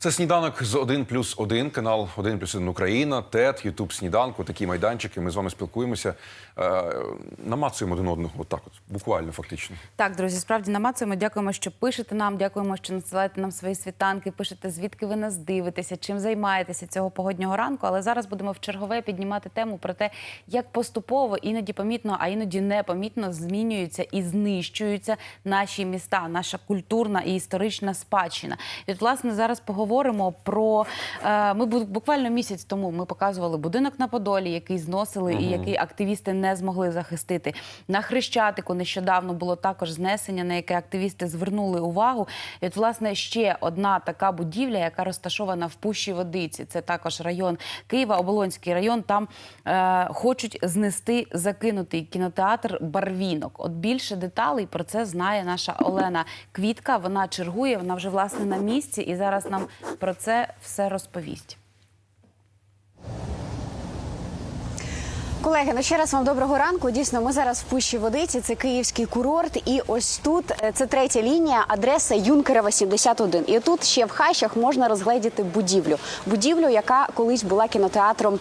Це сніданок з 1 плюс 1, канал 1 плюс 1 Україна, ТЕТ, Ютуб сніданку, такі майданчики. Ми з вами спілкуємося, е, намацуємо один одного. Отак, от, буквально, фактично. Так, друзі, справді намацуємо. Дякуємо, що пишете нам. Дякуємо, що надсилаєте нам свої світанки. Пишете, звідки ви нас дивитеся, чим займаєтеся цього погоднього ранку. Але зараз будемо в чергове піднімати тему про те, як поступово, іноді помітно, а іноді непомітно змінюються і знищуються наші міста, наша культурна і історична спадщина. І власне, зараз поговоримо про е, ми буквально місяць тому ми показували будинок на Подолі, який зносили і який активісти не змогли захистити. На Хрещатику нещодавно було також знесення, на яке активісти звернули увагу. І от, власне, ще одна така будівля, яка розташована в Пущі Водиці. Це також район Києва, Оболонський район. Там е, хочуть знести закинутий кінотеатр Барвінок. От більше деталей про це знає наша Олена Квітка. Вона чергує, вона вже власне на місці, і зараз нам про це все розповість. Колеги, ну ще раз вам доброго ранку. Дійсно, ми зараз в Пущі Водиці. Це київський курорт. І ось тут е, це третя лінія, адреса Юнкерова 71. І тут ще в хащах можна розгледіти будівлю. Будівлю, яка колись була кінотеатром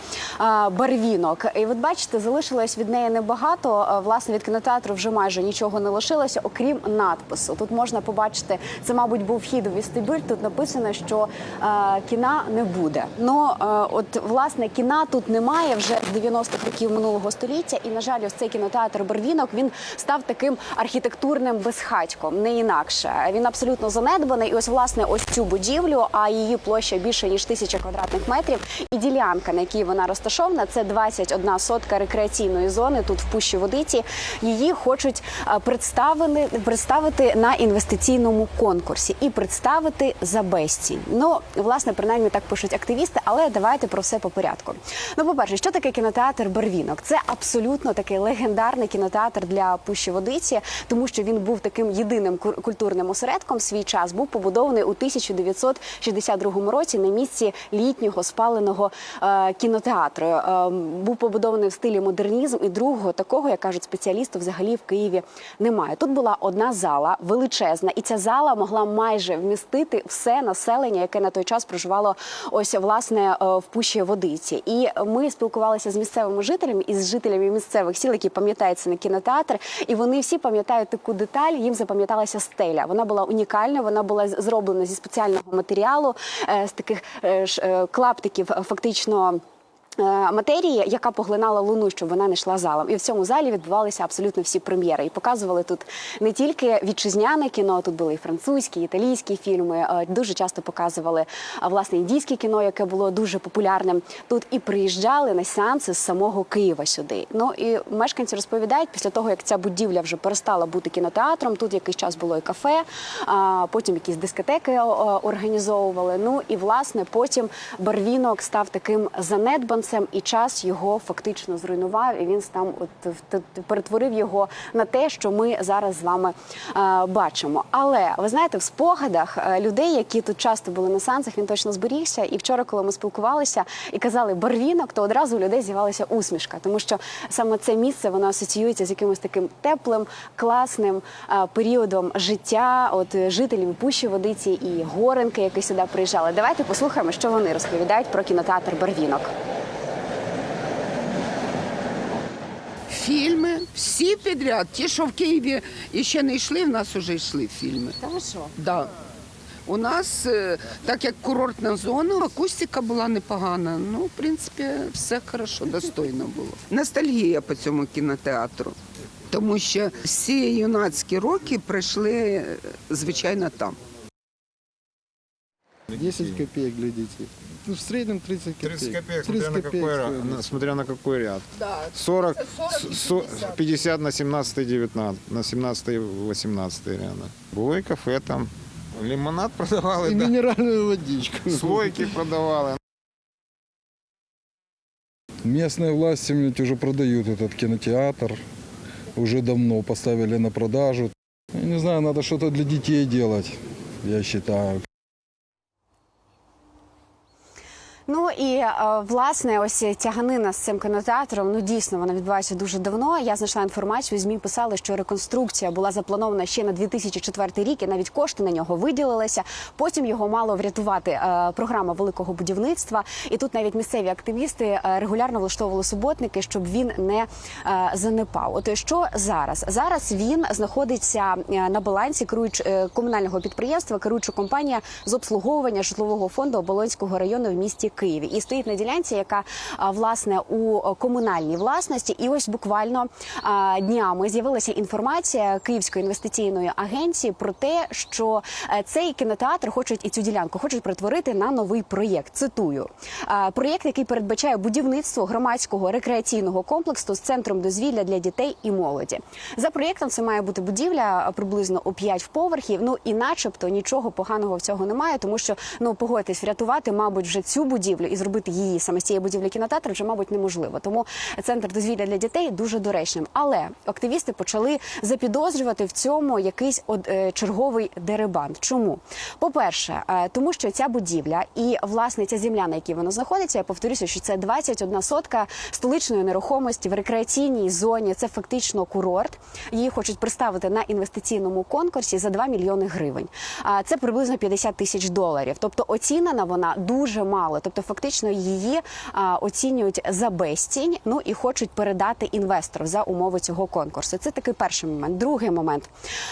Барвінок. І от бачите, залишилось від неї небагато. Власне, від кінотеатру вже майже нічого не лишилося, окрім надпису. Тут можна побачити, це, мабуть, був вхід у вестибюль. Тут написано, що а, кіна не буде. Ну от власне кіна тут немає вже з 90-х років минулого століття. І на жаль, ось цей кінотеатр Барвінок він став таким архітектурним безхатьком, не інакше. Він абсолютно занедбаний. І ось власне ось цю будівлю, а її площа більше ніж тисяча квадратних метрів. І ділянка, на якій вона розташована, це 21 сотка рекреаційної зони. Тут в Пущі Водиці. Її хочуть а, представили представити на інвестиційному конкурсі і представити за безцінь. Ну, власне, принаймні так пишуть активісти, але давайте про все по порядку. Ну, по-перше, що таке кінотеатр Барвінок? Це абсолютно такий легендарний кінотеатр для Пущі Водиці, тому що він був таким єдиним культурним осередком свій час. Був побудований у 1962 році на місці літнього спаленого е, кінотеатру. Е, був побудований в стилі модернізм, і другого такого, як кажуть спеціалісти, взагалі в Києві немає. Тут була одна зала величезна, і ця зала могла майже вмістити все населення, яке на той час проживало ось власне е, в Пущі Водиці. І ми спілкувалися з місцевими жителями і з жителями місцевих сіл, які пам'ятають це на кінотеатр, і вони всі пам'ятають таку деталь. Їм запам'яталася стеля. Вона була унікальна, вона була зроблена зі спеціального матеріалу, е, з таких е, е, клаптиків, фактично. Е, Матерії, яка поглинала луну, щоб вона не йшла залом, і в цьому залі відбувалися абсолютно всі прем'єри. І показували тут не тільки вітчизняне кіно, тут були і французькі, і італійські фільми. е, Дуже часто показували власне індійське кіно, яке було дуже популярним. Тут і приїжджали на сеанси з самого Києва сюди. Ну і мешканці розповідають, після того як ця будівля вже перестала бути кінотеатром, тут якийсь час було і кафе, а потім якісь дискотеки е, організовували. Ну і власне потім Барвінок став таким занедбанцем, і час його фактично зруйнував. І він там от перетворив його на те, що ми зараз з вами е, бачимо. Але ви знаєте, в спогадах е, людей, які тут часто були на сеансах, він точно зберігся. І вчора, коли ми спілкувалися і казали Барвінок, то одразу у людей з'явилася усмішка, тому що саме це місце воно асоціюється з якимось таким теплим, класним е, періодом життя. От жителів Пущі Водиці і Горенки, які сюди приїжджали. Давайте послухаємо, що вони розповідають про кінотеатр Барвінок. Фільми всі підряд. Ті, що в Києві ще не йшли, в нас вже йшли фільми. Та ви що? Да. У нас, е, так як курортна зона, акустика була непогана. Ну, в принципі, все хорошо, достойно було. Ностальгія по цьому кінотеатру. Тому що всі юнацькі роки пройшли, е, звичайно, там. 10 копеек, глядите. Ну, в среднем 30 копеек. 30 копеек, смотря на какой, смотря на какой ряд. 40, со- 50 на 17 19, на 17 18 ряда. Було і кафе там. Лимонад продавали, И да. минеральную водичку. слойки продавали. Местные власти ведь уже продают этот кинотеатр. Уже давно поставили на продажу. Я не знаю, надо что-то для детей делать, я считаю. Ну і е, власне, ось тяганина з цим кінотеатром. Ну дійсно вона відбувається дуже давно. Я знайшла інформацію. Змі писали, що реконструкція була запланована ще на 2004 рік, і навіть кошти на нього виділилися. Потім його мало врятувати е, програма великого будівництва. І тут навіть місцеві активісти е, регулярно влаштовували суботники, щоб він не занепав. От що зараз? Зараз він знаходиться на балансі керуюч комунального підприємства, керуюча компанія з обслуговування житлового фонду Оболонського району в місті Києві і стоїть на ділянці, яка власне у комунальній власності. І ось буквально днями з'явилася інформація Київської інвестиційної агенції про те, що е, цей кінотеатр хочуть і цю ділянку хочуть перетворити на новий проєкт. Цитую проєкт, який передбачає будівництво громадського рекреаційного комплексу з центром дозвілля для дітей і молоді. За проєктом це має бути будівля приблизно у 5 поверхів. Ну і, начебто, нічого поганого в цього немає, тому що ну погодьтесь, врятувати, мабуть, вже цю будівлю і зробити її саме з цієї будівлі кінотеатру вже, мабуть, неможливо. Тому центр дозвілля для дітей дуже доречним. Але активісти почали запідозрювати в цьому якийсь од, е, черговий дерибан. Чому? По-перше, е, тому що ця будівля і власне ця земля, на якій вона знаходиться, я повторюся, що це 21 сотка столичної нерухомості в рекреаційній зоні. Це фактично курорт. Її хочуть представити на інвестиційному конкурсі за 2 мільйони гривень. А це приблизно 50 тисяч доларів. Тобто оцінена вона дуже мало. Тобто, фактично її а, оцінюють за безцінь. Ну і хочуть передати інвестору за умови цього конкурсу. Це такий перший момент. Другий момент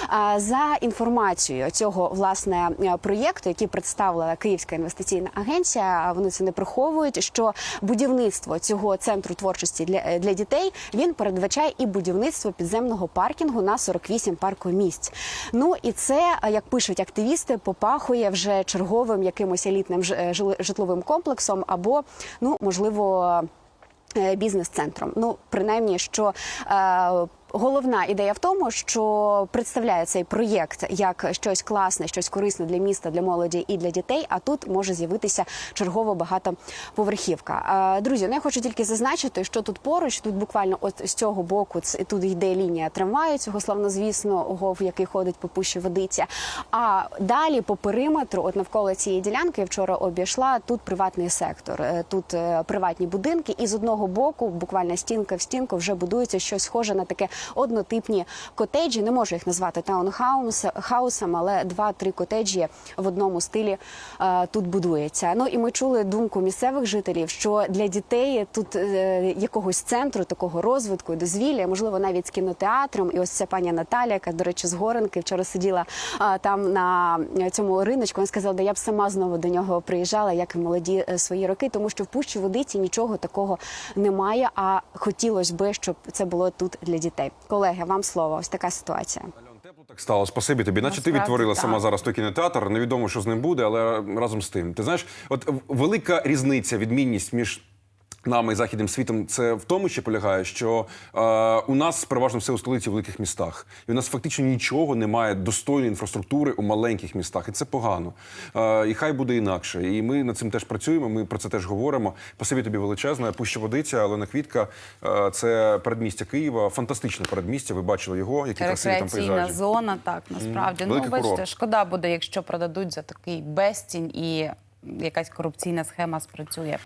а, за інформацією цього власне е, проєкту, який представила Київська інвестиційна агенція. Вони це не приховують. Що будівництво цього центру творчості для, е, для дітей він передбачає і будівництво підземного паркінгу на 48 паркомісць. Ну і це, е, як пишуть активісти, попахує вже черговим якимось елітним е, житловим комплексом або ну можливо. е, Бізнес-центром, ну принаймні, що е, головна ідея в тому, що представляє цей проєкт як щось класне, щось корисне для міста, для молоді і для дітей. А тут може з'явитися чергово багатоповерхівка. Друзі, ну я хочу тільки зазначити, що тут поруч, тут буквально от з цього боку, тут йде лінія трамваю, цього славнозвісного, в який ходить по пущі водиця. А далі по периметру, от навколо цієї ділянки, я вчора обійшла тут приватний сектор, е, тут е, приватні будинки, і з одного боку, буквально стінка в стінку, вже будується щось схоже на таке однотипні котеджі. Не можу їх назвати таунхаус хаусом, але два-три котеджі в одному стилі е, тут будується. Ну і ми чули думку місцевих жителів, що для дітей тут е, якогось центру такого розвитку, і дозвілля, можливо, навіть з кінотеатром. І ось ця пані Наталя, яка, до речі, з Горенки вчора сиділа е, там на цьому риночку. Вона сказала, да я б сама знову до нього приїжджала, як і молоді е, свої роки, тому що в пущі водиці нічого такого немає. А хотілося би, щоб це було тут для дітей. Колеги, вам слово. Ось така ситуація. Тепло так стало. Спасибі тобі. Наче ти відтворила так. сама зараз той кінотеатр. Невідомо, що з ним буде, але разом з тим. Ти знаєш, от велика різниця, відмінність між. Нами і західним світом це в тому, що полягає, що е, у нас переважно все у столиці в великих містах, і у нас фактично нічого немає достойної інфраструктури у маленьких містах, і це погано. Е, і хай буде інакше. І ми над цим теж працюємо. Ми про це теж говоримо. Спасибі тобі величезне. Пуща водиця, Олена Квітка. Е, це передмістя Києва, фантастичне передмістя. Ви бачили його, які красиві там Рекреаційна пейзажі. зона, так насправді. Ну, Великий бачите, курорт. шкода буде, якщо продадуть за такий безцінь і якась корупційна схема спрацює.